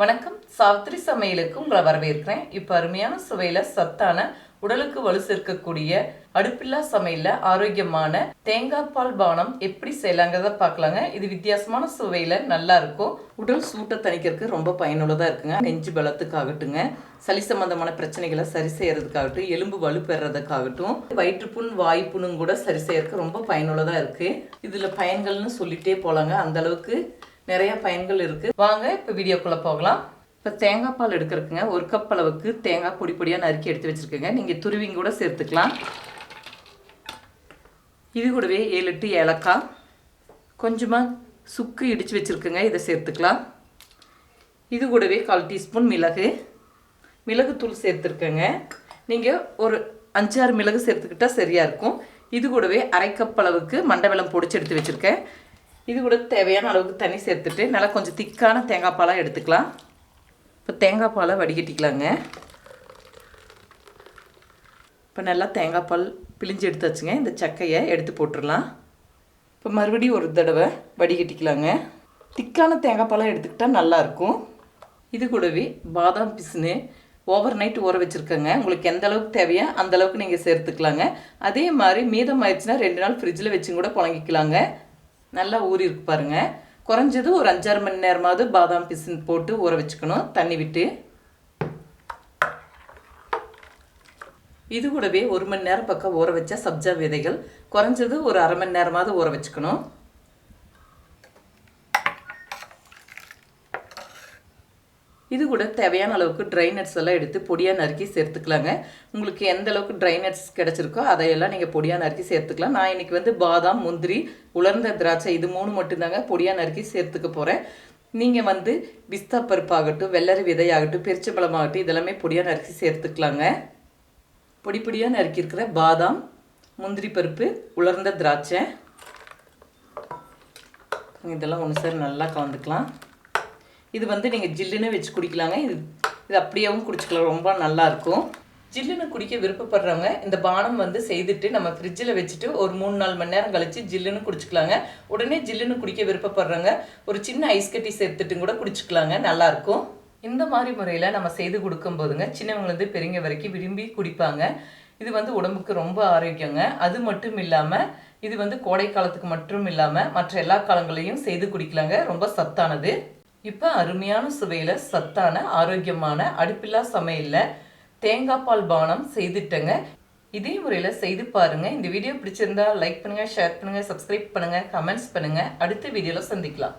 வணக்கம். சாவித்திரி சமையலுக்கு உங்களை வரவேற்கிறேன். இப்போ அருமையான சுவையில் சத்தான உடலுக்கு வலு சேர்க்கக்கூடிய அடுப்பில்லா சமையலில் ஆரோக்கியமான தேங்காய் பால் பானம் எப்படி செய்யலாங்கிறத பார்க்கலாங்க. இது வித்தியாசமான சுவையில் நல்லா இருக்கும். உடல் சூட்டை தணிக்கிறதுக்கு ரொம்ப பயனுள்ளதாக இருக்குங்க. நெஞ்சு பலத்துக்காகட்டுங்க. சளி சம்பந்தமான பிரச்சனைகளை சரி செய்யறதுக்காகட்டும் எலும்பு வலு பெறதுக்காகட்டும் வயிற்றுப்புண் வாய்ப்புண்ணும் கூட சரி செய்யறதுக்கு ரொம்ப பயனுள்ளதாக இருக்கு. இதில் பயன்கள்னு சொல்லிட்டே போலாங்க. அந்த அளவுக்கு நிறைய பயன்கள் இருக்கு. வாங்க இப்போ வீடியோக்குள்ள போகலாம். இப்போ தேங்காய் பால் எடுக்கிறதுக்குங்க. ஒரு கப் அளவுக்கு தேங்காய் பொடி பொடியாக நறுக்கி எடுத்து வச்சிருக்கேங்க. நீங்கள் துருவிங்க கூட சேர்த்துக்கலாம். இது கூடவே ஏழு எட்டு ஏலக்காய். கொஞ்சமாக சுக்கு இடித்து வச்சுருக்குங்க. இதை சேர்த்துக்கலாம். இது கூடவே கால் டீஸ்பூன் மிளகு. மிளகுத்தூள் சேர்த்துருக்கேங்க. நீங்கள் ஒரு அஞ்சாறு மிளகு சேர்த்துக்கிட்டா சரியாக இருக்கும். இது கூடவே அரை கப் அளவுக்கு மண்டை பொடிச்சு எடுத்து வச்சுருக்கேன். இது கூட தேவையான அளவுக்கு தண்ணி சேர்த்துட்டு நல்லா கொஞ்சம் திக்கான தேங்காய் பாலாக எடுத்துக்கலாம். இப்போ தேங்காய் பாலை வடிகட்டிக்கலாங்க. இப்போ நல்லா தேங்காய் பால் பிழிஞ்சு எடுத்து வச்சுங்க இந்த சக்கையை எடுத்து போட்டுடலாம். இப்போ மறுபடியும் ஒரு தடவை வடிகட்டிக்கலாங்க. திக்கான தேங்காய் பாலாக எடுத்துக்கிட்டால் நல்லாயிருக்கும் இது கூடவே பாதாம் பிசுனு ஓவர் நைட் ஊற வச்சுருக்கோங்க. உங்களுக்கு எந்த அளவுக்கு தேவையோ அந்த அளவுக்கு நீங்கள் சேர்த்துக்கலாங்க. அதே மாதிரி மீதம் ஆயிடுச்சுன்னா ரெண்டு நாள் ஃப்ரிட்ஜில் வச்சு கூட புழங்கிக்கலாங்க. நல்லா ஊறியிருக்கு பாருங்கள் குறைஞ்சது ஒரு அஞ்சாறு மணி நேரமாவது பாதாம் பிசின் போட்டு ஊற வச்சுக்கணும். தண்ணி விட்டு. இது கூடவே ஒரு மணி நேரம் பக்கம் ஊற வச்ச சப்ஜா விதைகள். குறைஞ்சது ஒரு அரை மணி நேரமாவது ஊற வச்சுக்கணும். இது கூட தேவையான அளவுக்கு ட்ரை நட்ஸ் எல்லாம் எடுத்து பொடியாக நறுக்கி சேர்த்துக்கலாங்க. உங்களுக்கு எந்த அளவுக்கு ட்ரை நட்ஸ் கிடச்சிருக்கோ அதையெல்லாம் நீங்கள் பொடியாக நறுக்கி சேர்த்துக்கலாம். நான் இன்றைக்கி வந்து பாதாம் முந்திரி உலர்ந்த திராட்சை இது மூணு மட்டும்தாங்க பொடியாக நறுக்கி சேர்த்துக்க போகிறேன் நீங்கள் வந்து பிஸ்தா பருப்பாகட்டும் வெள்ளரி விதையாகட்டும் பெருச்சம்பழமாகட்டும் இதெல்லாமே பொடியாக நறுக்கி சேர்த்துக்கலாங்க. பொடி பொடியாக நறுக்கியிருக்கிற பாதாம் முந்திரி பருப்பு உலர்ந்த திராட்சை. இதெல்லாம் ஒன்று சார் நல்லா கலந்துக்கலாம். இது வந்து நீங்கள் ஜில்லுன்னு வச்சு குடிக்கலாங்க. இது இது அப்படியேவும் குடிச்சிக்கலாம். ரொம்ப நல்லாயிருக்கும். ஜில்லுன்னு குடிக்க விருப்பப்படுறவங்க இந்த பானம் வந்து செய்துட்டு நம்ம ஃப்ரிட்ஜில் வச்சுட்டு ஒரு மூணு நாலு மணி நேரம் கழித்து ஜில்லுன்னு குடிச்சிக்கலாங்க. உடனே ஜில்லுன்னு குடிக்க விருப்பப்படுறவங்க ஒரு சின்ன ஐஸ் கட்டி சேர்த்துட்டு கூட குடிச்சிக்கலாங்க. நல்லாயிருக்கும். இந்த மாதிரி முறையில் நம்ம செய்து கொடுக்கும் போதுங்க சின்னவங்கலேருந்து பெரியவங்க வரைக்கும் விரும்பி குடிப்பாங்க. இது வந்து உடம்புக்கு ரொம்ப ஆரோக்கியங்க. அது மட்டும் இல்லாமல் இது வந்து கோடை காலத்துக்கு மட்டும் இல்லாமல் மற்ற எல்லா காலங்களையும் செய்து குடிக்கலாங்க. ரொம்ப சத்தானது. இப்போ அருமையான சுவையில் சத்தான ஆரோக்கியமான அடுப்பில்லா சமையலில் தேங்காய் பால் பானம் செய்துட்டேங்க. இதே முறையில் செய்து பாருங்கள் இந்த வீடியோ பிடிச்சிருந்தா லைக் பண்ணுங்கள் ஷேர் பண்ணுங்கள் சப்ஸ்கிரைப் பண்ணுங்கள் கமெண்ட்ஸ் பண்ணுங்கள் அடுத்த வீடியோவில் சந்திக்கலாம்.